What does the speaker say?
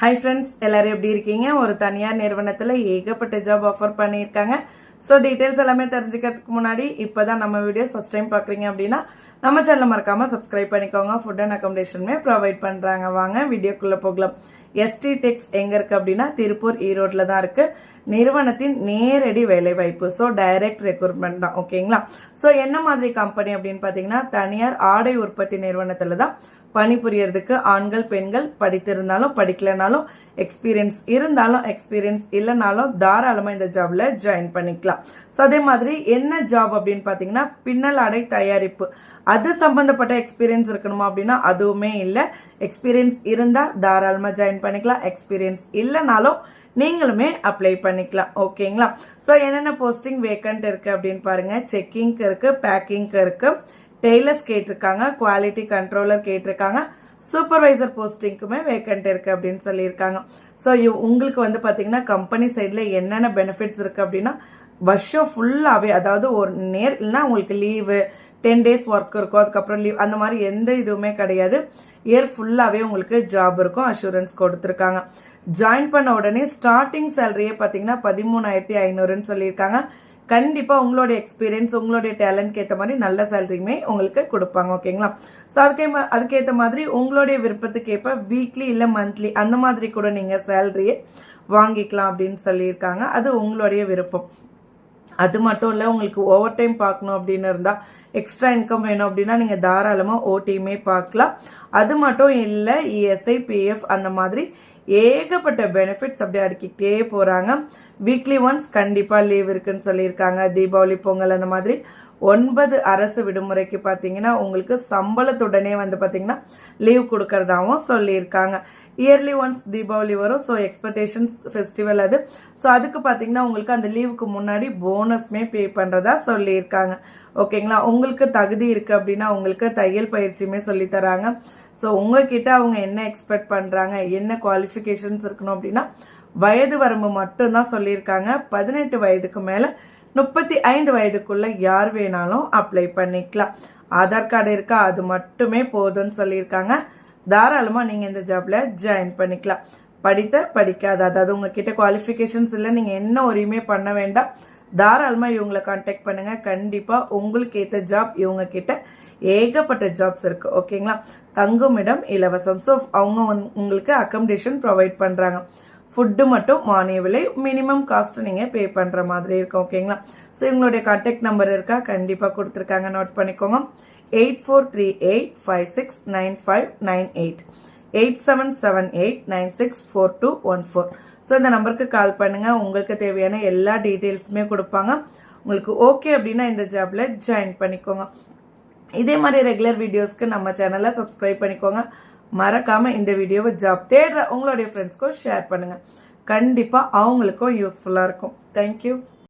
Hi friends எல்லோரும் எப்படி இருக்கீங்க? ஒரு தனியார் நிறுவனத்தில் ஏகப்பட்ட ஜாப் ஆஃபர் பண்ணியிருக்காங்க. ஸோ டீட்டெயில்ஸ் எல்லாமே தெரிஞ்சுக்கிறதுக்கு முன்னாடி இப்போ தான் நம்ம வீடியோஸ் ஃபஸ்ட் டைம் பார்க்குறீங்க அப்படின்னா நம்ம சேனலை மறக்காமல் சப்ஸ்கிரைப் பண்ணிக்கோங்க. ஃபுட் அண்ட் அக்கமடேஷனுமே ப்ரொவைட் பண்ணுறாங்க வாங்க வீடியோக்குள்ளே போகலாம். எஸ்டி டெக்ஸ் எங்கே இருக்குது அப்படின்னா திருப்பூர் ஈரோட்டில் தான் இருக்குது நிறுவனத்தின் நேரடி வேலைவாய்ப்பு. ஸோ டைரக்ட் ரெக்ரூட்மெண்ட் தான். ஓகேங்களா ஸோ என்ன மாதிரி கம்பெனி அப்படின்னு பார்த்தீங்கன்னா தனியார் ஆடை உற்பத்தி நிறுவனத்தில் தான் பணிபுரியறதுக்கு ஆண்கள் பெண்கள் படித்திருந்தாலும் படிக்கலனாலும் எக்ஸ்பீரியன்ஸ் இருந்தாலும் எக்ஸ்பீரியன்ஸ் இல்லைனாலும் தாராளமாக இந்த ஜாபில் ஜாயின் பண்ணிக்கலாம். ஸோ அதே மாதிரி என்ன ஜாப் அப்படின்னு பார்த்தீங்கன்னா பின்னல் ஆடை தயாரிப்பு. அது சம்பந்தப்பட்ட எக்ஸ்பீரியன்ஸ் இருக்கணுமா அப்படின்னா அதுவுமே இல்லை. எக்ஸ்பீரியன்ஸ் இருந்தால் தாராளமாக ஜாயின் பண்ணிக்கலாம். எக்ஸ்பீரியன்ஸ் இல்லைனாலும் நீங்களுமே அப்ளை பண்ணிக்கலாம். ஓகேங்களா ஸோ என்னென்ன போஸ்டிங் வேக்கண்ட் இருக்குது அப்படின்னு பாருங்கள் செக்கிங்க்கு இருக்குது பேக்கிங்க்கு இருக்குது டெய்லர்ஸ் கேட்டிருக்காங்க குவாலிட்டி கண்ட்ரோலர் கேட்டிருக்காங்க. சூப்பர்வைசர் போஸ்டிங்க்குமே வேக்கண்ட் இருக்குது அப்படின்னு சொல்லியிருக்காங்க. ஸோ உங்களுக்கு வந்து பார்த்தீங்கன்னா கம்பெனி சைடில் என்னென்ன பெனிஃபிட்ஸ் இருக்குது அப்படின்னா வருஷம் ஃபுல்லாகவே அதாவது ஒரு நேர் இல்லைன்னா உங்களுக்கு லீவு டென் டேஸ் ஒர்க் இருக்கும். அதுக்கப்புறம் லீவ் அந்த மாதிரி எந்த இதுவுமே கிடையாது. இயர் ஃபுல்லாகவே உங்களுக்கு ஜாப் இருக்கும். அஷூரன்ஸ் கொடுத்துருக்காங்க. ஜாயின் பண்ண உடனே ஸ்டார்டிங் சேலரியே பார்த்தீங்கன்னா பதிமூணாயிரத்தி ஐநூறுன்னு சொல்லியிருக்காங்க. கண்டிப்பாக உங்களுடைய எக்ஸ்பீரியன்ஸ் உங்களுடைய டேலண்ட்க்கு ஏற்ற மாதிரி நல்ல சேலரியுமே உங்களுக்கு கொடுப்பாங்க. ஓகேங்களா ஸோ அதுக்கே அதுக்கேற்ற மாதிரி உங்களுடைய விருப்பத்துக்கேற்ப வீக்லி இல்லை மந்த்லி அந்த மாதிரி கூட நீங்கள் சேலரியை வாங்கிக்கலாம் அப்படின்னு சொல்லியிருக்காங்க. அது உங்களுடைய விருப்பம். அது மட்டும் இல்லை உங்களுக்கு ஓவர் டைம் பார்க்கணும் அப்படின்னு இருந்தால் எக்ஸ்ட்ரா இன்கம் வேணும் அப்படின்னா நீங்கள் தாராளமாக ஓடியுமே பார்க்கலாம். அது மட்டும் இல்லை இஎஸ்ஐ பிஎஃப் அந்த மாதிரி ஏகப்பட்ட பெனிஃபிட்ஸ் அப்படியே அடுக்கிட்டே போகிறாங்க வீக்லி ஒன்ஸ் கண்டிப்பாக லீவ் இருக்குன்னு சொல்லியிருக்காங்க. தீபாவளி பொங்கல் அந்த மாதிரி ஒன்பது அரசு விடுமுறைக்கு பார்த்தீங்கன்னா உங்களுக்கு சம்பளத்துடனே வந்து பார்த்தீங்கன்னா லீவ் கொடுக்கறதாகவும் சொல்லியிருக்காங்க. இயர்லி ஒன்ஸ் தீபாவளி வரும். ஸோ எக்ஸ்பெக்டேஷன்ஸ் ஃபெஸ்டிவல் அது. ஸோ அதுக்கு பார்த்தீங்கன்னா உங்களுக்கு அந்த லீவுக்கு முன்னாடி போனஸ்மே பே பண்ணுறதா சொல்லியிருக்காங்க. ஓகேங்களா? உங்களுக்கு தகுதி இருக்குது அப்படின்னா உங்களுக்கு தையல் பயிற்சியுமே சொல்லித்தராங்க ஸோ உங்ககிட்ட அவங்க என்ன எக்ஸ்பெக்ட் பண்ணுறாங்க என்ன குவாலிஃபிகேஷன்ஸ் இருக்கணும் அப்படின்னா வயது வரம்பு மட்டும்தான் சொல்லியிருக்காங்க. பதினெட்டு வயதுக்கு மேலே முப்பத்தி ஐந்து வயதுக்குள்ள யார் வேணாலும் அப்ளை பண்ணிக்கலாம். ஆதார் கார்டு இருக்கா? அது மட்டுமே போதும்னு சொல்லியிருக்காங்க. தாராளமாக நீங்கள் இந்த ஜாப்பில் ஜாயின் பண்ணிக்கலாம். படித்த படிக்காத அதாவது உங்ககிட்ட குவாலிஃபிகேஷன்ஸ் இல்லை நீங்கள் என்ன ஒருமே பண்ண வேண்டாம். தாராளமாக இவங்களை கான்டாக்ட் பண்ணுங்கள் கண்டிப்பாக உங்களுக்கு ஏற்ற ஜாப் இவங்க கிட்ட ஏகப்பட்ட ஜாப்ஸ் இருக்குது ஓகேங்களா தங்கும் இடம் இலவசம். ஸோ அவங்க உங்களுக்கு அக்கமடேஷன் ப்ரொவைட் பண்ணுறாங்க ஃபுட்டு மட்டும் மானிய விலை மினிமம் காஸ்ட் நீங்கள் பே பண்ணுற மாதிரி இருக்கும். ஓகேங்களா ஸோ இவங்களுடைய கான்டாக்ட் நம்பர் இருக்கா? கண்டிப்பாக கொடுத்துருக்காங்க. நோட் பண்ணிக்கோங்க. Eight four three eight five six nine five nine eight. Eight seven seven eight nine six four two one four. So இந்த நம்பருக்கு கால் பண்ணுங்கள் உங்களுக்கு தேவையான எல்லா டீட்டெயில்ஸுமே கொடுப்பாங்க. உங்களுக்கு ஓகே அப்படின்னா இந்த ஜாபில் ஜாயின் பண்ணிக்கோங்க. இதே மாதிரி ரெகுலர் வீடியோஸ்க்கு நம்ம சேனலை சப்ஸ்கிரைப் பண்ணிக்கோங்க. மறக்காமல் இந்த வீடியோவை ஜாப் தேடுற உங்களுடைய ஃப்ரெண்ட்ஸ்க்கும் ஷேர் பண்ணுங்கள் கண்டிப்பாக அவங்களுக்கும் யூஸ்ஃபுல்லாக இருக்கும். தேங்க்யூ